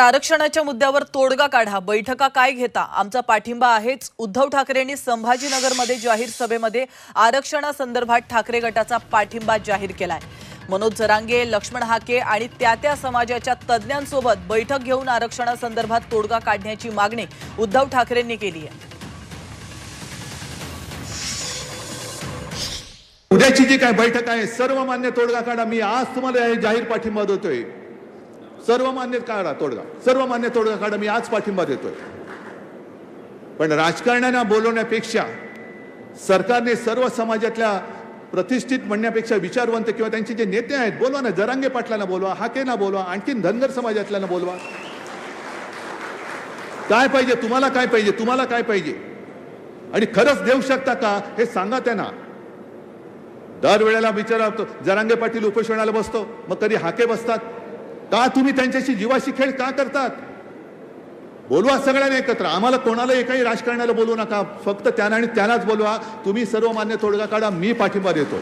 आरक्षणाच्या मुद्द्यावर तोडगा काढा बैठका काय घेता? आमचा पाठिंबा आहेच. उद्धव ठाकरेंनी संभाजीनगरमध्ये जाहीर सभेमध्ये आरक्षणासंदर्भात ठाकरे गटाचा पाठिंबा जाहीर केलाय. मनोज जरांगे लक्ष्मण हाके आणि त्या त्या समाजाच्या तज्ज्ञांसोबत बैठक घेऊन आरक्षणासंदर्भात तोडगा काढण्याची मागणी उद्धव ठाकरेंनी केली आहे. उद्याची जी काय बैठक आहे सर्वमान्य तोडगा काढा. मी आज तुम्हाला जाहीर पाठिंबा देतोय. सर्वमान्य काढा तोडगा. सर्वमान्य तोडगा काढा मी आज पाठिंबा देतोय. पण राजकारण्यांना बोलवण्यापेक्षा सरकारने सर्व समाजातल्या प्रतिष्ठित म्हणण्यापेक्षा विचारवंत किंवा त्यांचे जे नेते आहेत बोलवा ना. जरांगे पाटलांना बोलवा हाकेना बोलवा आणखीन धनगर समाजातल्यांना बोलवा. काय पाहिजे? तुम्हाला काय पाहिजे? तुम्हाला काय पाहिजे? आणि खरंच देऊ शकता का? हे सांगा त्यांना. दरवेळेला विचारा जरांगे पाटील उपोषणाला बसतो मग कधी हाके बसतात? का तुम्ही त्यांच्याशी जीवाशी खेळ का करतात? बोलवा सगळ्यांना एकत्र. आम्हाला कोणाला एकाही राजकारणाला बोलवू नका. फक्त त्यांना आणि त्यांनाच बोलवा. तुम्ही सर्वमान्य तोडगा काढा. मी पाठिंबा देतो.